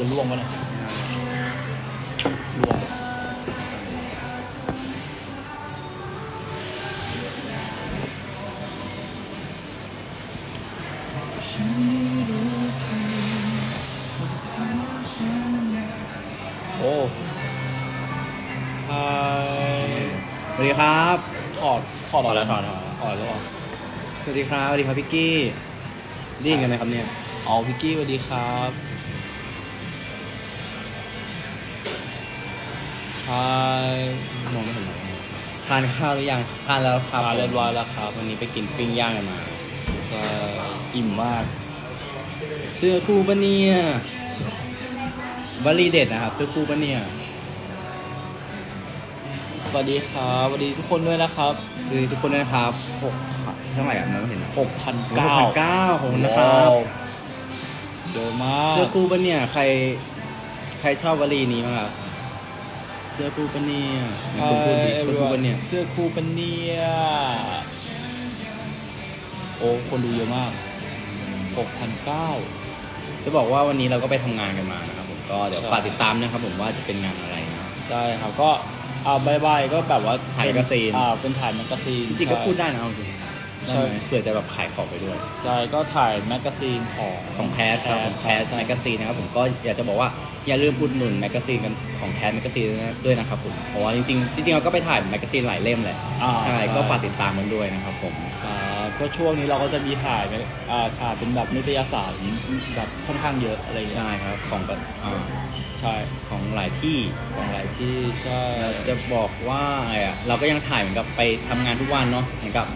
จะล่วงวะเนี่ยล่วงโอ้ไฮสวัสดีครับถอดถอดออกแล้วถอดถอดถอดแล้วเหรอสวัสดีครับ สวัสดีครับพี่กี้ได้ยินกันไหมครับเนี่ย อ๋อ พิกกี้สวัสดีครับ มองไม่เห็นหรอกทานข้าวหรือยังทานแล้วครับทานเรียบร้อยแล้วครับวันนี้ไปกินปิ้งย่างกันมาใช่อิ่มมาก เสื้อคู่ปะเนี่ยวลีเด็ดนะครับเสื้อคู่ปะเนี่ยสวัสดีครับสวัสดีทุกคนด้วยนะครับสวัสดีทุกคนด้วยนะครับหกเท่าไหร่อะมองไม่เห็นนะหกพันเก้าเก้าเก้าขอบคุณนะครับเยอะมากเสื้อคู่ปะเนี่ยใคร ใครชอบวลีนี้บ้างครับเสื้อคู่ปะเนี่ยไหนคุณพูดดิเสื้อคู่ปะเนี่ยเสื้อคู่ปะเนี่ยโอ้คนดูเยอะมากหกพันเก้าจะบอกว่าวันนี้เราก็ไปทำงานกันมานะครับผมก็เดี๋ยวใช่ ฝากติดตามนะครับผมว่าจะเป็นงานอะไรนะ ใช่ครับก็อ่าบายบายก็แบบว่าถ่ายแมกกาซีน อ่าเป็นถ่ายแมกกาซีนจริงๆก็ใช่พูดได้นะเอาจริง ใช่ใช่ไหมเผื่อจะแบบขายของไปด้วย ใช่ก็ถ่ายแมกกาซีนของของแคสครับของแคสใช่แมกกาซีนนะครับผมก็อยากจะบอกว่าอย่าลืมอุดหนุนแมกกาซีนกันของแคสแมกกาซีนด้วยนะครับผมเพราะว่าจริงๆจริงๆเราก็ไปถ่ายแมกกาซีนหลายเล่มแหละอ่าใช่ก็ฝากติดตามกันด้วยนะครับผม ครับก็ช่วงนี้เราก็จะมีถ่ายไหมอ่าถ่ายเป็นแบบนิตยสารแบบค่อนข้างเยอะอะไรอย่างเงี้ยใช่ครับของแบบอ่าใช่ของหลายที่ของหลายที่ใช่จะบอกว่าอะไรอะเราก็ยังถ่ายเหมือนกับไปทำงานทุกวันเนาะเหมือนกับ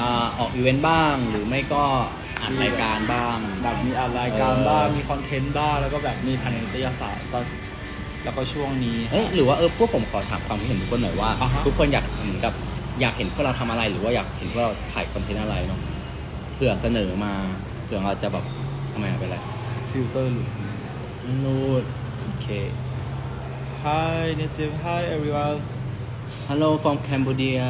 อ่าออกอีเวนต์บ้าง หรือไม่ก็อัดรายการบ้าง แบบมีอะไรายการเออบ้างมีคอนเทนต์บ้างแล้วก็แบบมีถ่ายในนิตยสารซะแล้วก็ช่วงนี้ เอ้ยหรือว่าเออพวกผมขอถามความคิดเห็นทุกคนหน่อยว่า อ่าฮะ ทุกคนอยากเหมือนกับอยากเห็นพวกเราทำอะไร หรือว่าอยากเห็นพวกเราถ่ายคอนเทนต์อะไรเนาะเผื่อเสนอมาเผื่อเราจะแบบทำไมอะเป็นไรฟิลเตอร์หลุดนูดโอเค Hi native Hi everyone ฮัลโหล from Cambodia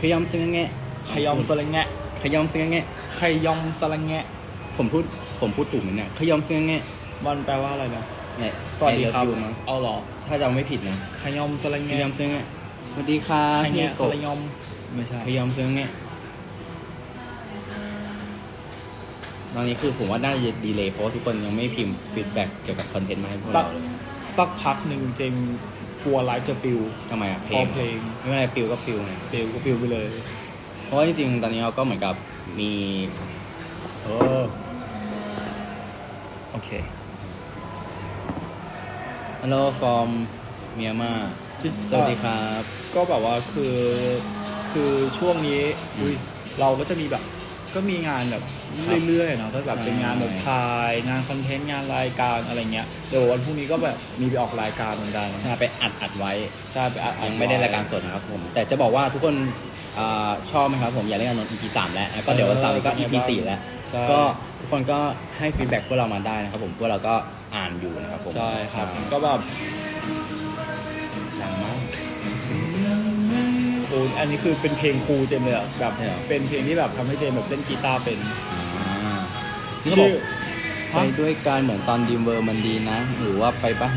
ขยำซึ่งแงะ ขยอมสลังแงะขยำซึ่งแงะขยอมสลังแงะผมพูดผมพูดถูกไหมเนี่ยขยำซึ่งแงะมันแปลว่าอะไรนะ เนี่ยสวัสดีครับ I love you มั้งเอาเหรอ ถ้าจำไม่ผิดนะขยอมสลังขแงะยำซึ่งแงะสวัสดีครับขยพี่แงะกสบลังยอมไม่ใช่ขยำซึ่งแงะตอนนี้คือผมว่าน่าจะดีเลยเพราะว่าทุกคนยังไม่พิมพ์ฟีดแบ็กเกี่ยวกับคอนเทนต์มาให้พวกสักเราเลยสักพักหนึ่งเจมกลัวไลฟ์จะปิวทำไมอะเพลพองเพลงไม่เป็นไรปิวก็ปิวไง ปิวก็ปิวไปเลย เพราะว่าจริงๆ ตอนนี้เราก็เหมือนกับมีโอโอเค Hello from เมียมาสวัสดีครับ ก็แบบว่าคือคือช่วงนี้อุ้ยเราก็จะมีแบบ ก็มีงานแบบ เรื่อยๆเนาะก็แบบใช่เป็นงานแบบถ่ายงานคอนเทนต์งานรายการอะไรเงี้ยเดี๋ยววันพรุ่งนี้ก็แบบมีไปออกรายการเหมือนกันใช่ไปอัดอัดไว้ใช่ไปอัดอัยังไม่ได้รายการสดนะครับผม แต่จะบอกว่าทุกคนอ่าชอบไหมครับผมอยากเล่นกันนน EP สามแล้วแล้วก็เดี๋ยววันเสาร์นี้ก็ EP สี่แล้วใช่ก็ทุกคนก็ให้ฟีดแบ็กพวกเรามาได้นะครับผมพวกเราก็อ่านอยู่นะครับผมใช่ครับก็แบบดังมากโอ้อันนี้คือเป็นเพลงครูเจมส์เลยอะแบบใช่เหรอเป็นเพลงที่แบบทำให้เจมส์แบบเล่นกีตาร์เป็นอ่า ชื่อไปด้วยกันเหมือนตอนดีมเวอร์มันดีนะ หรือว่าไปบ้าน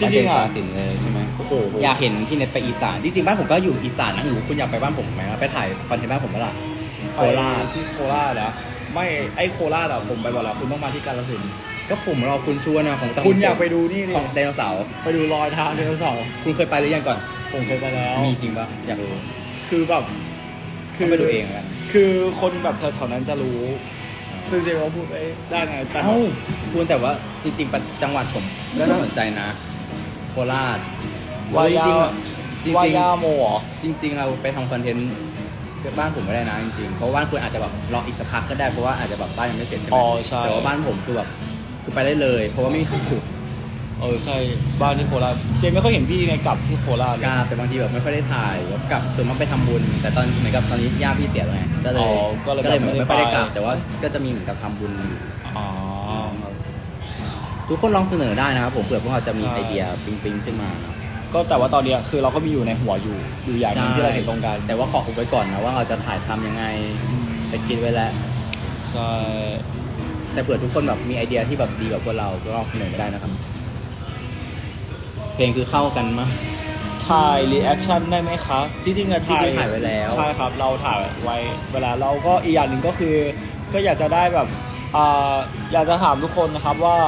จริงๆบ้านอะเจนกาสินเลยใช่ไหมโอ้โหอยากเห็นพี่เน็ตไปอีสานจริงๆบ้านผมก็อยู่อีสานนะหรือคุณอยากไปบ้านผมไหมครับไปถ่ายคอนเทนต์บ้านผมเมื่อไหร่โคราชไปที่โคราชนะไม่ไอโคราชอะผมไปบอกแล้วคุณต้องมาที่กาฬสินธุ์ก็ผมรอคุณชวนนะของคุณอยากไปดูนี่นี่ของไดโนเสาร์ไปดูรอยเท้าไดโนเสาร์คุณเคยไปหรือยังก่อน ผมเคยไปแล้ว มีจริงปะอยากรู้คือแบบ คือไปดูเองแล้วกัน คือคนแบบแถวๆนั้นจะรู้ ซึ่งเจมส์ก็พูดไปได้ไงแต่เอ้าคุณแต่ว่าจริงๆปัจจังหวัดผมก็น่าสนใจนะ โคราชวายาจริงๆวาจริงยาโมเหรอๆจริง ๆ เราไปทำคอนเทนต์บ้านผมไม่ได้นะจริงๆเพราะบ้านคุณอาจจะแบบรออีกสักพักก็ได้เพราะว่าอาจจะแบบบ้านยังไม่เสร็จใช่ไหมอ๋อใช่แต่ว่าบ้านผมคือแบบคือไปได้เลย เพราะว่าไม่มีใครอยู่ เออใช่บ้านที่โคราชเจมส์ไม่ค่อยเห็นพี่ในกลับที่โคราชเลยกล้าแต่บางทีแบบไม่ค่อยได้ถ่ายแล้วกลับตัวมันไปทำบุญ แต่ตอนเหมือนกับตอนนี้ย่าพี่เสียแล้วไงก็เลยอ๋อก็เลยก็เลยเหมือนไม่ค่อยได้กลับไป แต่ว่าก็จะมีเหมือนกับทำบุญอยู่อ๋อ ทุกคนลองเสนอได้นะครับผมเผื่อพวกเราจะมีใช่ ไอเดียปิ๊งๆขึ้นมานะก็แต่ว่าตอนเนี้ยคือเราก็มีอยู่ในหัวอยู่อยู่อย่างหนึงที่เราเห็นตรงกันแต่ว่าขออุบไว้ก่อนนะว่าเราจะถ่ายทำยังไงแต่คิดไว้แล้ว ใช่แต่เผื่อทุกคนแบบมีไอเดียที่แบบดีกว่าพวกเราก็ลองเสนอมาได้นะครับ เพลงคือเข้ากันมาก ถ่ายรีแอคชั่นได้ไหมครับจริงๆอะจริงๆถ่ายไว้แล้ว ใช่ครับ เราถ่ายไว้เวลาเราก็อีกอย่างหนึ่งก็คือ ก็อยากจะได้แบบอ่าอยากจะถามทุกคนนะครับว่า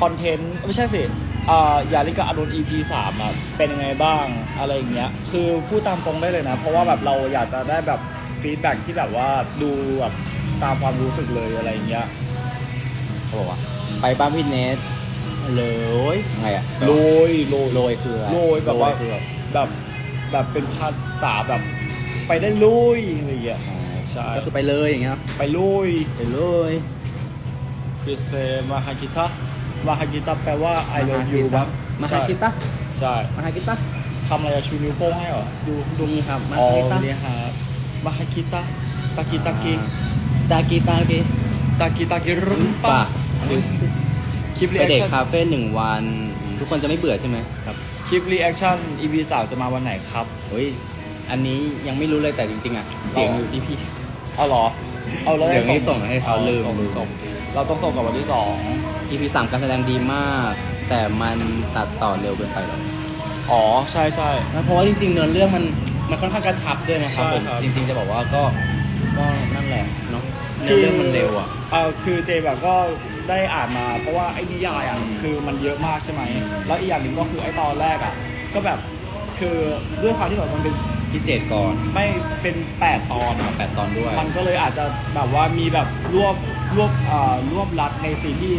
คอนเทนต์ไม่ใช่สิอ่าอยาลิกาอรุณ EP สามอะเป็นยังไงบ้างอะไรอย่างเงี้ยคือพูดตามตรงได้เลยนะ เพราะว่าแบบเราอยากจะได้แบบฟีดแบ็ที่แบบว่าดูแบบตามความรู้สึกเลยอะไรอย่างเงี้ย เขาบอกว่า ไปบ้านพี่เนท เลยไงอะโรยโรยโรยคืออะไรโรยแบบว่าโรคือแบบแบบแบบเป็นภาษาแบบ ไปได้ลุยอะไรอย่างเงี้ยอ๋อใช่ก็คือไปเลยอย่างเงี้ยไปลุยไปเลยฟิเซมาฮากิตะมาฮากิตะแปลว่า I love you ครับ้าบงมาฮากิตะใช่มาฮากิตะทำอะไรอะชูนิ้วโป้งให้เหรอดูดูนี่ครับมาอ๋อฮากิตะเนี่ยครับมาฮากิตะตากิตากิตากีตากีตากิตากิรุมป่ะปะ คลิปรีไปแอคเด็กชั่นคาเฟ่หนึ่งวัน ทุกคนจะไม่เบื่อใช่ไหมครับคลิปรีแอคชั่น EP สามจะมาวันไหนครับ เฮ้ยอันนี้ยังไม่รู้เลยแต่จริงๆอะเสียงอยู่ที่พี่ เอาเหรอ เอาแล้วเดี๋ยวนี้ส่งให้เขาลืม ส่งส่งเราต้องส่งกับวันที่สอง EP สามการแสดงดีมาก แต่มันตัดต่อเร็วเกินไปหรออ๋อ ใช่ใช่เพราะว่าจริงๆเนื้อเรื่องมันมันค่อนข้างกระชับด้วยนะครับใช่ผมครับ จริง ๆจะบอกว่าก็ก็นั่นแหละเนาะเนื้อเรื่องมันเร็วอะ เออคือเจแบบก็ ได้อ่านมา เพราะว่าไอ้นิยายอะคือมันเยอะมากใช่ไหมแล้วอีกอย่างหนึ่งก็คือไอ้ตอนแรกอะก็แบบคือด้วยความที่แบบมันเป็นพี่เจตก่อนไม่เป็นแปดตอนอะแปดตอนด้วย มันก็เลยอาจจะแบบว่ามีแบบรวบรวบเอ่อรวบรัดในซีนที่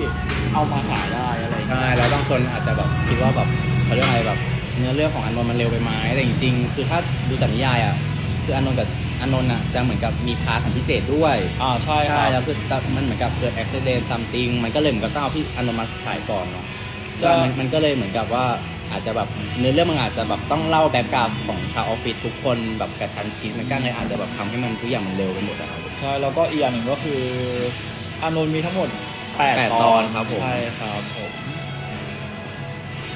เอามาฉายได้อะไรอย่างเงี้ย ใช่แล้วบางคนอาจจะแบบคิดว่าแบบเขาเรียกอะไรแบบเนื้อเรื่องของอานนท์มันเร็วไปไหมแต่จริงๆคือถ้าดูจากนิยายอะคืออานนท์กับ อานนท์อะจะเหมือนกับมีพาร์ทของพี่เจตด้วยอ่าใช่คใช่รับแล้วคือมันเหมือนกับเกิดอุบิเหตุ something มันก็เลยเหมือนกับต้องเอาพี่อานนท์มาฉายก่อนเนาะใช่ มันมันก็เลยเหมือนกับว่าอาจจะแบบเนื้อเรื่องมันอาจจะแบบต้องเล่าแบ็กกราวด์ของชาวออฟฟิศทุกคนแบบกระชั้นชิดมันก็เลยอาจจะแบบทำให้มันทุกอย่างมันเร็วไปหมดนะครับ ใช่แล้วก็อีกอย่างหนึ่งก็คืออานนท์มีทั้งหมดแปดแปดตตออนนครับผม ใช่ครับผม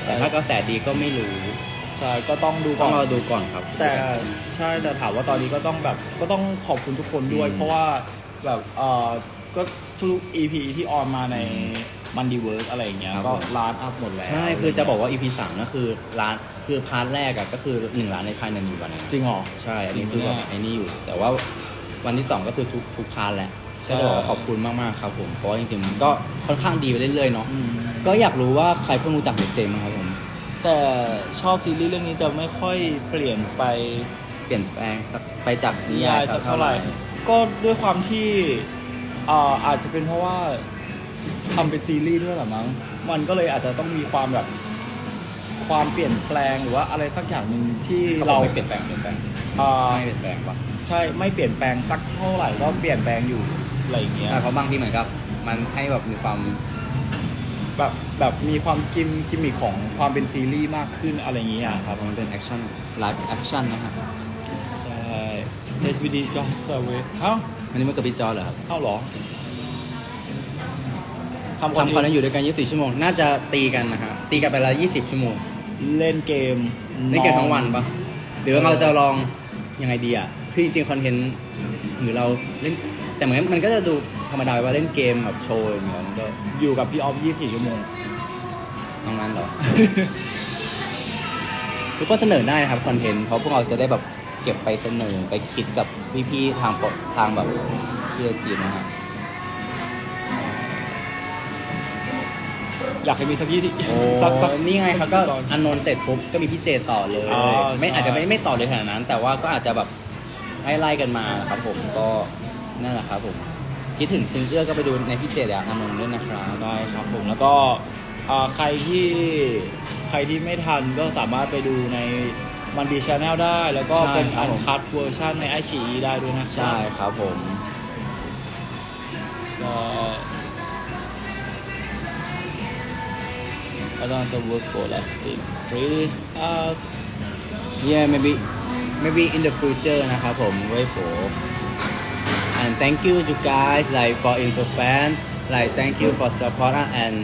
แต่ถ้ากระแสดีก็ไม่รู้ใช่ก็ต้องดูก่ต้ออนงรอดูก่อนครับ แต่ใช่แต่ถามว่าตอนนี้ก็ต้องแบบก็ต้องขอบคุณทุกคนด้วย อืมเพราะว่าแบบเอ่อก็ทุก EP ที่ออนมาในมันดีเวิร์กอะไรอย่างเงี้ยก็ล้านอัพหมดแล้วใช่คือจะบอกว่า EP สามก็คือร้านคือพาร์ทแรกอะก็คือหนึ่งล้านในภายในหนึ่งวันนะจริงเหรอ ใช่อันนี้คือจริแบงบปะเนี่ยไอ้นี่อยู่ แต่ว่าวันที่สองก็คือทุกทุกพาร์ทแหละใช่ ก็จะบอกว่าขอบคุณมากๆครับผมเพราะว่าจริงๆมันก็ค่อนข้างดีไปเรื่อยๆเนาะอืม ก็อยากรู้ว่าใครเพิ่งรู้จักเด็กเจมส์ครับผม แต่ชอบซีรีส์เรื่องนี้จะไม่ค่อยเปลี่ยนไปเปลี่ยนแปลงสักไปจากนิยายสัสักกเท่าเท่าไหไหร่ร่ ก็ด้วยความที่เอ่ออาจจะเป็นเพราะว่าทำเป็นซีรีส์ด้วยเหรอมั้ง มันก็เลยอาจจะต้องมีความแบบความเปลี่ยนแปลงหรือว่าอะไรสักอย่างหนึ่งที่เขาบอเรากไม่เปลี่ยนแปลงเปลี่ยนแปลงเอ่อไม่เปลี่ยนแปลงปะใช่ไม่เปลี่ยนแปลงสักเท่าไหร่ก็เปลี่ยนแปลงอยู่อะไรอย่างเงี้ยใช่เพราะบางทีเหมือนกับ มันให้แบบมีความ แบบแบบมีความกิมกิมมิคของความเป็นซีรีส์มากขึ้นอะไรอย่างเงี้ยคครัรับบมันเป็นแอคชั่นไลฟ์แอคชั่นนะฮะใช่ HBD Just Survey เอ้าอันนี้มันกับพี่จอร์เหรอครับเอ้าเหรอทำทำคอนเทนต์ต์อยู่ด้วยกัน 24 ชั่วโมง น่าจะตีกันนะฮะตีกันไปละ 20 ชั่วโมงเล่นเกมเล่นเกมทั้งวันปะหรือว่าเราจะลองยังไงดีอะคือจริงๆคอนเทนต์หรือเราเล่น แต่เหมือนมันก็จะดูธรรมดาว่าเล่นเกมแบบโชว์อย่างเงี้ยมันก็อยู่กับพี่ออฟ24 ชั่วโมงตรงนั้นเหรอ ทุกคนเสนอได้นะครับคอนเทนต์เพราะพวกเราจะได้แบบเก็บไปเสนอไปคิดกับพี่ๆทางปกทางแบบเชียร์จีนนะฮะอยากให้มีสักยี่สิบโอ้สักสัก นี่ไงครับก็ตอนอันนนท์เสร็จปุ๊บก็มีพี่เจต่อเลย อ๋อไม่ใช่ อาจจะไม่ไม่ต่อเลยขนาดนั้น แต่ว่าก็อาจจะแบบไล่ๆกันมาครับผมก็ นั่นแหละครับผมคิดถึงถึงเอื้อก็ไปดูในพี่เจเดี๋ยวอันนนท์ด้วยนะครับได้ครับผมแล้วก็อ่าใครที่ใครที่ไม่ทันก็สามารถไปดูในมันดีชาแนลได้ แล้วก็เป็นอันคัดเวอร์ชันในไอชีได้ด้วยนะครัใช่ครับผมก็ I don't have to work for last thing please uh yeah maybe maybe in the future นะครับผมไว้โผ and thank you you guys like for into fan like thank you for support us and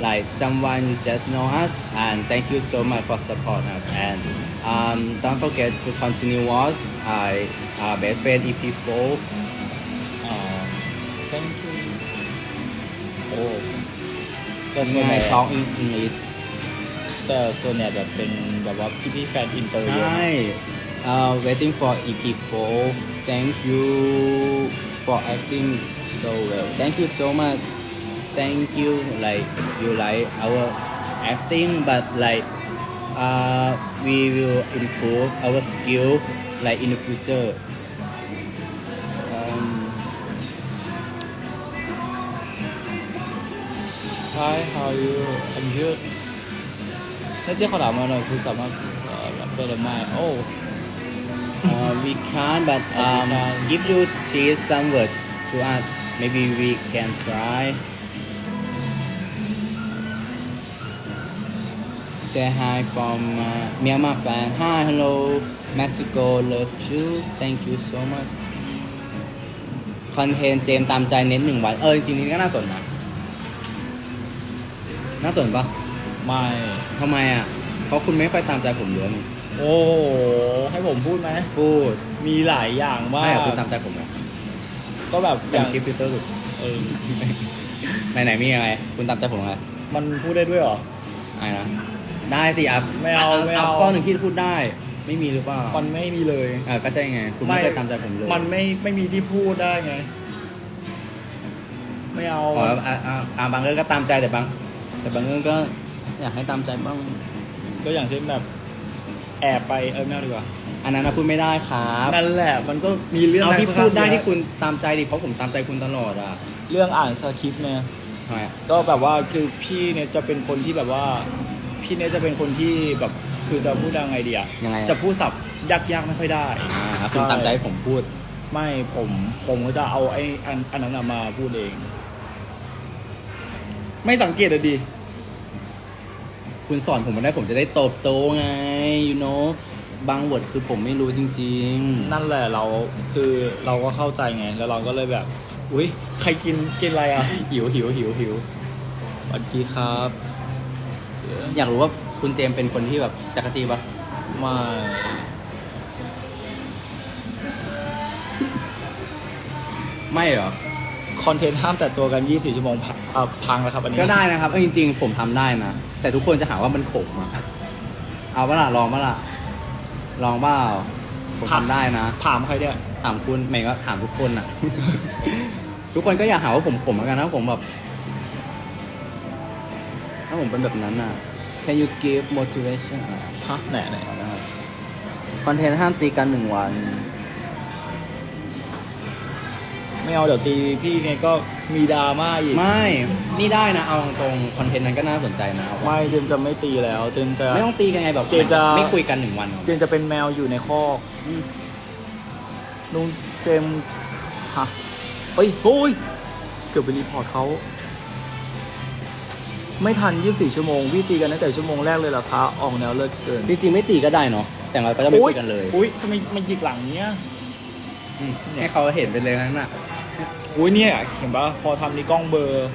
like someone you just know us and thank you so much for support us and um, don't forget to continue watch I uh, best friend EP4 um, thank you oh that's ยังไง so talk in English แต่ส่วนใหญ่แบบเป็นแบบว่าพี่พี่ๆแฟนอินเตอร์เยอะ ใช่ uh, waiting for EP4. Thank you for acting so well. Thank you so much. Thank you. Like you like our acting, but like uh, we will improve our skill like in the future. Um, hi, how are you? I'm good. 那接下来我们呢，会怎么呃，对了吗？哦。Uh, we can't but um, can't. if you teach some word to us maybe we can try say hi from uh, Myanmar fan hi hello Mexico love you thank you so much คอนเทนต์เจมส์ตามใจเน้นหนึ่งวัน เออ จริงๆนี่ก็น่าสนนะ น่าสนปะไม่ทำไมอะ เพราะคุณไม่ค่อยตามใจผมเยอะนี่ โอ้โหให้ผมพูดไหมพูดมีหลายอย่างมากไม่อะคุณตามใจผมนะก็แบบอเป็นย่างคลิปฟิลเตอร์สุดเออไหนไหนๆมีอะไรคุณตามใจผมอะไรมันพูดได้ด้วยเหรอ อะไรนะได้สิอัพไม่เอาไม่เอา ข้อหนึ่งที่พูดได้ ไม่มีหรือเปล่ามันไม่มีเลย เออก็ใช่ไง คุณไม่เคยตามใจผมเลยมันไม่ไม่มีที่พูดได้ไง ไม่เอา อ๋ออะอะอะบางเรื่องก็ตามใจแต่บาง แต่บางเรื่องก็ อยากให้ตามใจบ้างก็อย่างเช่นแบบ แอบไปเออไม่เอาดีกว่าอันนั้นนะพูดไม่ได้ครับนั่นแหละมันก็มีเรื่องเอาที่พูดได้ค่อนข้างที่คุณตามใจดิเพราะผมตามใจคุณตลอดอะเรื่องอ่านสคริปต์เนี่ยทำไมอะก็แบบว่าคือพี่เนี่ยจะเป็นคนที่แบบว่า พี่เนี่ยจะเป็นคนที่แบบคือจะพูดยังไงดีอะยังไงอะจะพูดศัพท์ยากๆไม่ค่อยได้อ่าคุณตามใจให้ผมพูด ไม่ผมผมก็จะเอาไอ้อันอันนั้นนะมาพูดเอง ไม่สังเกตอะดี คุณสอนผมมาได้ผมจะได้โตบโตไง you know บางบทคือผมไม่รู้จริง นั่นแหละเราคือเราก็เข้าใจไง แล้วเราก็เลยแบบ อุ้ยใครกินกินอะไรอะ ๆ หิวหิวหิวหิวสวัสดีครับอยากรู้ว่าคุณเจมส์เป็นคนที่แบบจักรจีปะไมาไม่เหรอ คอนเทนต์ห้ามแต่ตัวกัน 24 ชั่วโมงพังอะพังแล้วครับอันนี้ก็ได้นะครับเออจริงๆ ผมทำได้นะ แต่ทุกคนจะหาว่ามันขมอะเอาปะล่ะลองปะล่ะลองเปล่าผมทำได้นะ ถามใครเนี่ยถามคุณไม่ก็ถามทุกคนอะทุกคนก็อย่าหาว่าผมขมแล้วกันนะผมแบบ ถ้าผมเป็นแบบนั้นอะ Can you give motivation อะฮะไหนไหน คอนเทนต์ห้ามตีกันหนึ่งวัน ไม่เอาเดี๋ยวตีพี่ไงก็มีดราม่าอีก ไม่ นี่ได้นะ เอาตรงๆคอนเทนต์นั้นก็น่าสนใจนะเอาไม่เจนจะไม่ตีแล้ว เจนจะ ไม่ต้องตีกันไงแบบเจนจะ ไม่คุยกันหนึ่งวันหรอ เจนจะเป็นแมวอยู่ในคอกอืม ลุงเจมส์ฮะเฮ้ยโอ้ยเกือบไปรีพอร์ตเขาไม่ทัน 24 ชั่วโมงพี่ตีกันตั้งแต่ชั่วโมงแรกเลยเหรอคะออกแนวเลิศเกินจริงๆไม่ตีก็ได้เนาะแต่เราก็จะไม่คุยกันเลยอุ้ยทำไมมันหยิกหลังเนี้ยอืมให้เขาเห็นไปเลยนั้นน่ะ อุ้ยเนี่ย เห็นปะพอทำนี่กล้องเบลอร์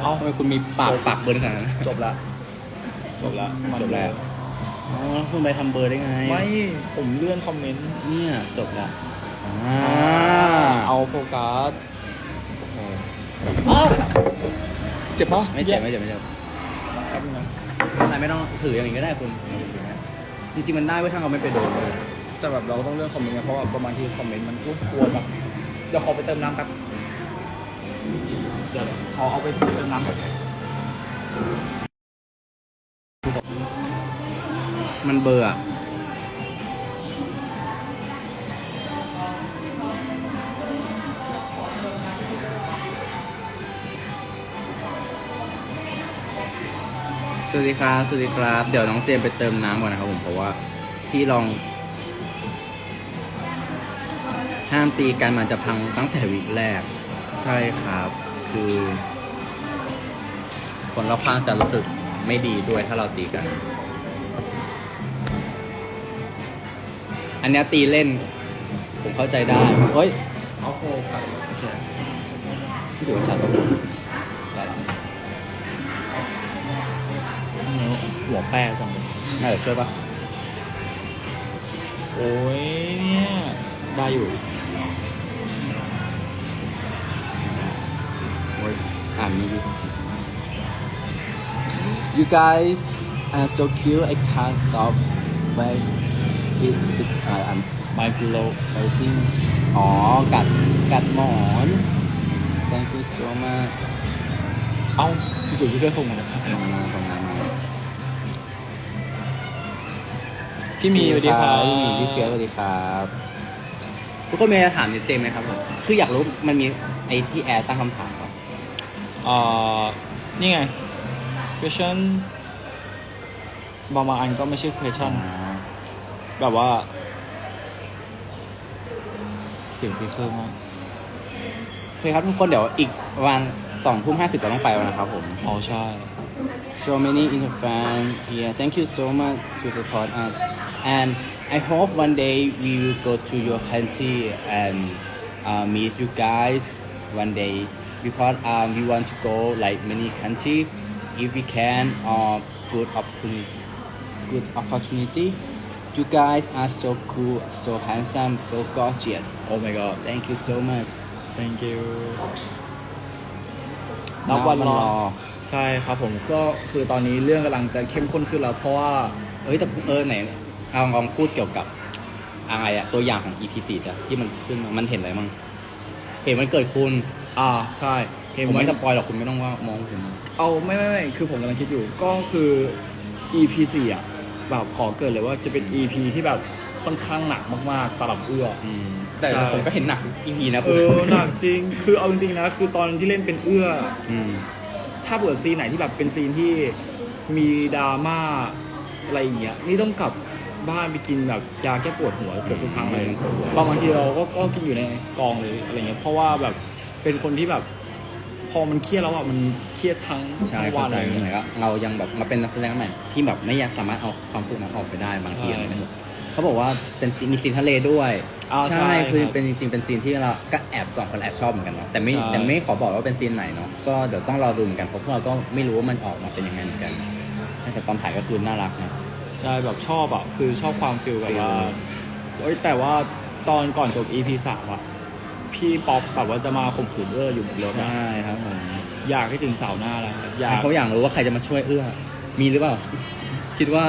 เอาทำไมคุณมีปากปากเบิร์นขนาดนั้นจบละจบละมันจบแล้วอ๋อคุณไปทำเบอร์ได้ไง ไม่ผมเลื่อนคอมเมนต์เนี่ยจบแล้วอ่าเอาโฟกัสโอเคอ้าวเจ็บปะไม่เจ็บไม่เจ็บไม่เจ็บแป๊บนึงนะอะไรไม่ต้องถืออย่างนี้ก็ได้คุณจริงๆมันได้ไว้ยถ้าเราไม่ไปโดนเลยแต่แบบเราต้องเลื่อนคอมเมนต์ไงเพราะว่าประมาณที่คอมเมนต์มันอุ๊ยกลัวแบบเดี๋ยวขอไปเติมน้ำแป๊บเดี๋ยวขอเอาไปเติมน้ำแป๊บมันเบอร์อะสวัสดีครับ สวัสดีครับ เดี๋ยวน้องเจมไปเติมน้ำก่อนนะครับผม เพราะว่าพี่ลอง ห้ามตีกันมันจะพังตั้งแต่วิกแรก ใช่ครับ คือ คนรอบข้างจะรู้สึกไม่ดีด้วยถ้าเราตีกัน อันนี้ตีเล่น ผมเข้าใจได้ เฮ้ย เอาโฟกัสพี่ถือว่าชัดได้แล้วหัวแปรสั่งน่าจะช่วยปะโอ้ยเนี่ย ได้อยู่ อ้ยอ่านนี้ดิ You guys and so cute I can't stop by it it uh, I'm my pillow waiting อ๋อ กัด กัดหมอน thank you so much เอ้าจู่ๆพี่ก็ส่งมาส่งมาส่งมามาพี่มีสวัสดีครับพี่มีพี่เฟียสสวัสดีครับทุกคนมีอะไรจะถามเจมส์ไหมครับผมคืออยากรู้มันมีไอ้ที่แอร์ตั้งคำถามป่ะ อ่านี่ไง question บางบางอันก็ไม่ใช่ question แบบว่า เสียงพี่เครื่องมากโอเคครับทุกคนเดี๋ยวอีกประมาณสองทุ่มห้าสิบเราต้องไปแล้วนะครับผม อ๋อใช่ so many inter fans here thank you so much to support us and I hope one day we will go to your country and uh, meet you guys one day because um, we want to go like many country if we can or good opportunity good opportunity you guys are so cool so handsome so gorgeous oh my god thank you so much thank you นับวันรอใช่ครับผมก็คือตอนนี้เรื่องกำลังจะเข้มข้นขึ้นแล้ว เพราะว่า เอ้ยแต่เออไหนเอาลองพูดเกี่ยวกับอะไรอะตัวอย่างของ EP 4อะที่มันขึ้นมามันเห็นอะไรมั่งเห็นมันเกิดคุณ อ่าใช่เห็นผมไหมไม่สปอยหรอกคุณไม่ต้องว่ามองผม เอาไม่ไม่ไม่คือผมกำลังคิดอยู่ก็คือ EP 4อะแบบขอเกิดเลยว่าจะเป็น EP ที่แบบค่อนข้างหนักมากๆสำหรับเอื้อ อืม แต่ใช่ ผมก็เห็นหนัก EP นะเอคุณอหนักจริง คือเอาจริงๆนะคือตอนที่เล่นเป็นเอื้อ อืม ถ้าเปิดซีนไหนที่แบบเป็นซีนที่มีดราม่าอะไรอย่างเงี้ยนี่ต้องกลับบ้านไปกินแบบยาแก้ปวดหัวเกือบทุกครั้งเลยปวดหัวบางทีเราก็ก็กินอยู่ในกองเลยอะไรเงี้ยเพราะว่าแบบ เป็นคนที่แบบ พอมันเครียดแล้วอะมันเครียดทั้งใช่ทั้งเข้าวันใจเลยเหมือนกับเรายังแบบมาเป็นนักแสดงใหม่ที่แบบไม่อยากสามารถเอาความสุขนั้นออกไปได้บางทีใช่อะไรแบบเขาบอกว่าเป็นซีนมีซีนทะเลด้วย อ่าใช่คือครับ เป็นจริงๆเป็นซีนที่เราก็แอบสองคนแอบชอบเหมือนกันเนาะแต่ไม่ใช่ แต่ไม่ขอบอกว่าเป็นซีนไหนเนาะก็เดี๋ยวต้องรอดูเหมือนกันเพราะพวกเราก็ไม่รู้ว่ามันออกมาเป็นยังไงเหมือนกันใช่แต่ตอนถ่ายก็คือน่ารักนะ ใช่แบบชอบอะคือชอบความฟิลแบบว่าฟิลเอ้ยแต่ว่าตอนก่อนจบ EP สามอะ พี่ป๊อปแบบว่าจะมาข่มขืนเอื้ออยู่บนรถอะใช่ครับผมอยากให้ถึงเสาร์หน้าแล้วครับอยากเขาอยากรู้ว่าใครจะมาช่วยเอื้อ มีหรือเปล่า คิดว่า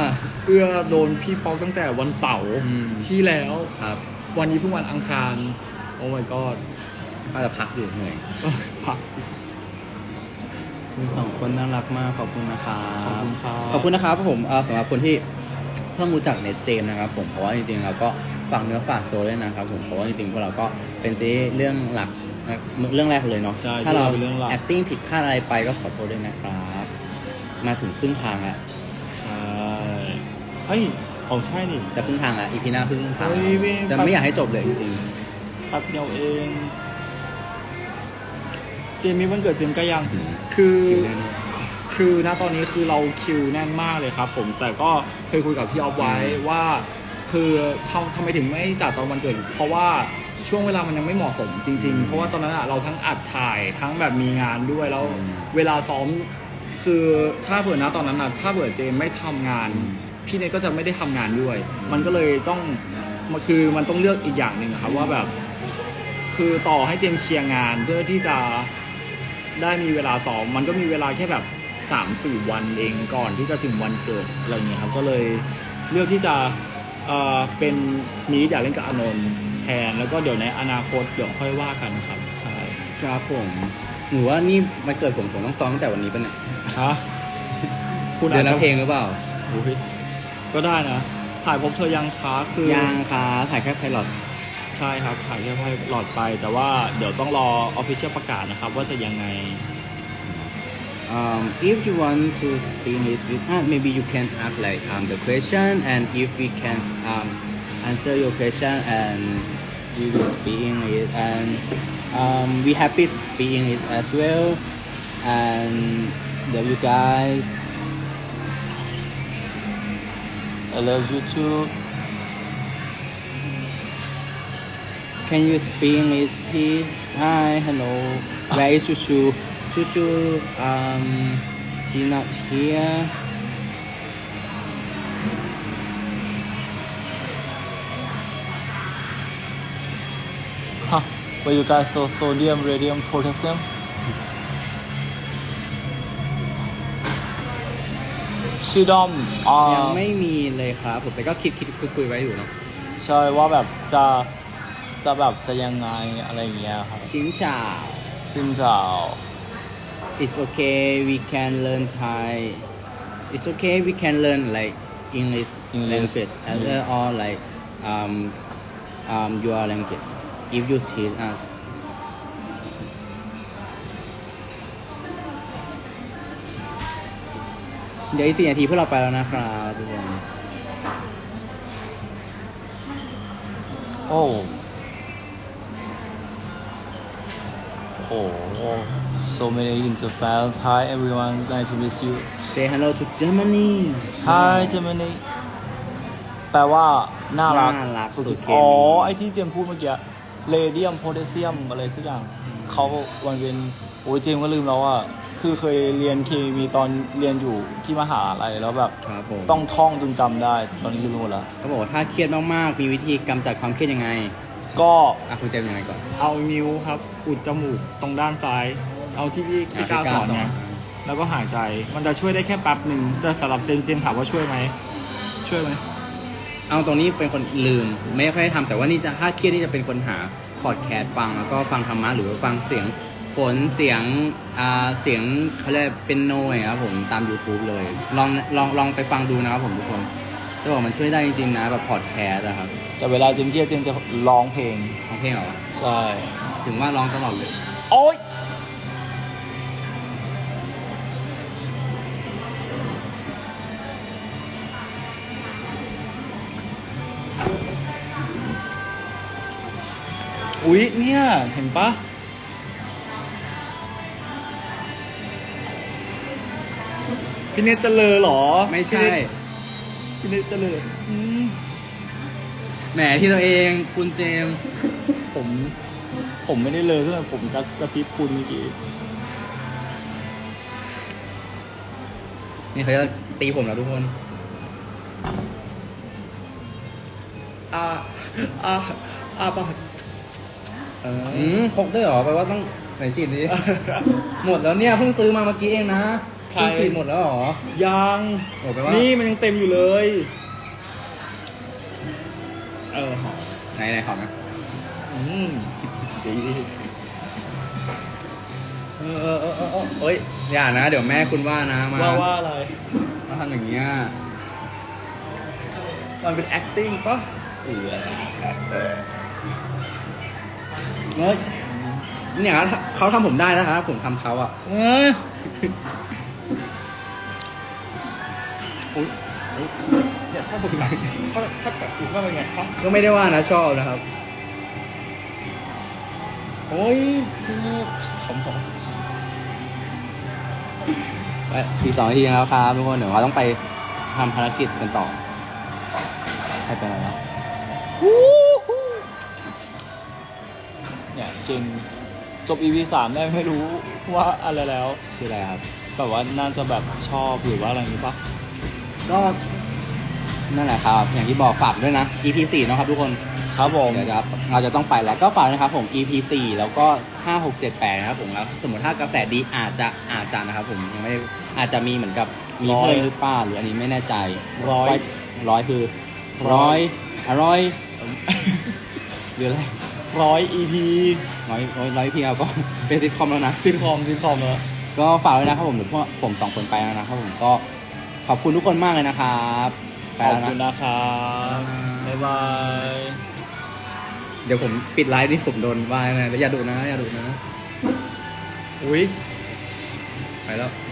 เอื้อโดนพี่ป๊อกตั้งแต่วันเสาร์อืม ที่แล้ว ครับวันนี้เพิ่งวันอังคาร โอ้ my god ก็จะพักอยู่เหนื่อยพัก คุณสองคนน่ารักมากขอบคุณนะครับ ขอบคุณครับ ขอบคุณนะครับผมเอ่อสำหรับคนที่เพิ่งรู้จักเน็ตเจมส์นะครับผมเพราะว่าจริงๆเราก็ ฝากเนื้อฝากตัวด้วยนะครับผมเพราะว่าจริงๆพวกเราก็เป็นซีรีส์เรื่องหลักนะเรื่องแรกเลยเนาะใช่ถ้าเรา ที่เราเป็นเรื่องหลัก acting ผิดพลาดอะไรไปก็ขอโทษด้วยนะครับ มาถึงครึ่งทางแล้วใช่เฮ้ยเอาใช่นี่ จะครึ่งทางแล้วอีพีหน้าครึ่งทางเฮ้ยเว้ย จะไม่อยากให้จบเลยจริงแป๊บเดียวเอง เจมี่วันเกิดเจมส์ก็ยังๆอืมคือ คิวแน่ๆคือณตอนนี้คือเราคิวแน่นมากเลยครับผมแต่ก็เคยคุยกับพี่ออฟไว้อืมว่า คือทำทำไมถึงไม่จัดตอนวันเกิด เพราะว่าช่วงเวลามันยังไม่เหมาะสมจริง ๆ เพราะว่าตอนนั้นอะเราทั้งอัดถ่ายทั้งแบบมีงานด้วยแล้วเวลาซ้อม คือถ้าเผื่อนะตอนนั้นอะถ้าเผื่อเจมไม่ทำงานอืมพี่เนทก็จะไม่ได้ทำงานด้วย มันก็เลยต้องมันคือมันต้องเลือกอีกอย่างหนึ่งอะครับว่าแบบ คือต่อให้เจมเคลียร์งานเพื่อที่จะได้มีเวลาซ้อมมันก็มีเวลาแค่แบบสามสี่วันเองก่อนที่จะถึงวันเกิดอะไรอย่างเงี้ยครับก็เลยเลือกที่จะ เอ่อเป็นมีอยากเล่นกับอานนท์แทนแล้วก็เดี๋ยวในอนาคตเดี๋ยวค่อยว่ากันครับใช่ครับผมหนูว่านี่มันเกิดผมผมต้องซ้อมตั้งแต่วันนี้ปะเนี่ยฮะคุณเดือาอจนจะละเพลงหรือเปล่าอุ๊ยก็ได้นะ ถ่ายพบเธอยังค้าคือยังครับถ่ายแค่ไพลอตใช่ครับถ่ายแค่ให้หลอดไป แต่ว่าเดี๋ยวต้องรอออฟฟิเชียลประกาศนะครับ ว่าจะยังไง um, if you want to speak English with us maybe you can ask like um, the question and if we can um, answer your question and we will speak English and um, we happy to speak English as well and love you guys I love you too Can you speak English, please? Hi, hello. Where is Chushu? Chushu, um, he's not here. Huh, but you guys so sodium, radium, potassium. ชื่อด้อมอ่ายังไม่มีเลยครับผมแต่ก็คิดคิดคุยคุยไว้อยู่เนาะ ใช่ว่าแบบจะจะแบบจะยังไงอะไรอย่างเงี้ยครับ ชินชาซึ่งจะ It's okay we can learn Thai It's okay we can learn like English English. language and Mm. or like um um your language if you teach us เดี๋ยวอีกสี่นาทีเพื่อเราไปแล้วนะครับทุกคน โอ้โอ้ so many inter fans hi everyone nice to meet you Say hello to Germany hi Germany แปลว่า น่ารักน่ารักสุสุดดๆเคอ๋อมีไอที่เจมส์พูดเมื่อกี้เรเดียมโพแทสเซียมอะไรสักอย่าง เขาวันเป็นโอ้ยเจมส์ก็ลืมแล้วว่าคือเคยเรียนเคมีตอนเรียนอยู่ที่มหาลัยแล้วแบบ ครับผมต้องท่องจนจำได้แต่ตอนนี้ลืมหมดแล้ว เขาบอกว่าถ้าเครียดมากๆ มีวิธีกำจัดความเครียดยังไงก็ อะคุณเจมส์ยังไงก่อน เอานิ้วครับ อุดจมูกตรงด้านซ้าย เอาที่พี่พี่ก้าวสอนไงแล้วก็หายใจมันจะช่วยได้แค่แป๊บหนึ่งแต่สำหรับเจมส์เจมส์ถามว่าช่วยไหมช่วยไหมเอาตรงนี้เป็นคนลืม ไม่ค่อยได้ทำแต่ว่านี่จะถ้าเครียดนี่จะเป็นคนหาพอดแคสต์ฟังแล้วก็ฟังธรรมะหรือว่าฟังเสียงฝนเสียงอ่าเสียงเขาเรียกเป็นโนยครับผมตาม YouTube เลย ลองลองลองไปฟังดูนะครับผมทุกคนจะบอกมันช่วยได้จริงๆนะแบบพอดแคสต์นะครับ แต่เวลาเจมส์เครียดเจมส์จะร้องเพลงฟังเพลงเหรอใช่ถึงว่าร้องตลอดเลยโอ๊ย อุ๊ยเนี่ย เห็นปะพี่เนตจะเลอเหรอไม่ใช่ พี่เนตจะเลออืมแหมที่ตัวเองคุณเจมส์ผม ผมไม่ได้เลอเท่าไหร่ผมกระกระซิบคุณเมื่อกี้นี่เขาจะตีผมแล้วทุกคนอ่าอ่าอ่าปะ เออืมพกได้วยเหรอแปลว่าต้องไหนฉีดดิ หมดแล้วเนี่ยเพิ่งซื้อมาเมื่อกี้เองนะใคร เพิ่งฉีดหมดแล้วเหรอ ยังโอ้แปลว่านี่มันยังเต็มอยู่เลย เออหอมไหนไหนขอนะอืมดีเออเออเออเออเออเอ้ยอย่านะ เดี๋ยวแม่คุณว่านะมาว่าว่าอะไร มาทำอย่างเงี้ยมันเป็น acting ปะเออ เฮ้ยเนี่ยเขาทำผมได้นะครับผมทำเขาอะเออโอ๊ยโอ๊ยเนี่ยชอบผมกัดชอบชอบกัดคุณว่าเป็นไงครับก็ไม่ได้ว่านะชอบนะครับ โอ้ยเจ็บขำผมไปอีกสองนาทีแล้วครับทุกคนเดี๋ยวเราต้องไปทำภารกิจกันต่อใครเป็นอะไรนะ เนี่ยเก่งจบ EP สามได้ไม่รู้ว่าอะไรแล้ว คืออะไรครับ แบบว่าน่าจะแบบชอบหรือว่าอะไรอย่างนี้ปะก็นั่นแหละครับ อย่างที่บอกฝากด้วยนะ EP 4นะครับทุกคนครับผม เดี๋ยวจะเราจะต้องไปแล้วก็ฝากนะครับผม EP 4แล้วก็5 6 7 8นะครับผมแล้วสมมติถ้ากระแสดีอาจจะอาจจะนะครับผมยังไม่ได้อาจจะมีเหมือนกับมีเพิ่มหรือเปล่าหรืออันนี้ไม่แน่ใจร้อย ร้อยคือร้อยอร่อยหรืออะไร ร้อย EP ร้อยร้อยร้อยพีเอาก็เป็นซิทคอมแล้วนะ ซินคอมซินคอมแล้วก็ฝากไว้นะครับผมเดี๋ยวพวกผมสองคนไปแล้วนะครับผมก็ขอบคุณทุกคนมากเลยนะครับไปขอบแล้วคุณนะ นะครับบ๊ายบาย เดี๋ยวผมปิดไลฟ์นี่ผมโดนว่าแนะอย่าดูนะ อย่าดูนะ อุ้ย ไปแล้วบ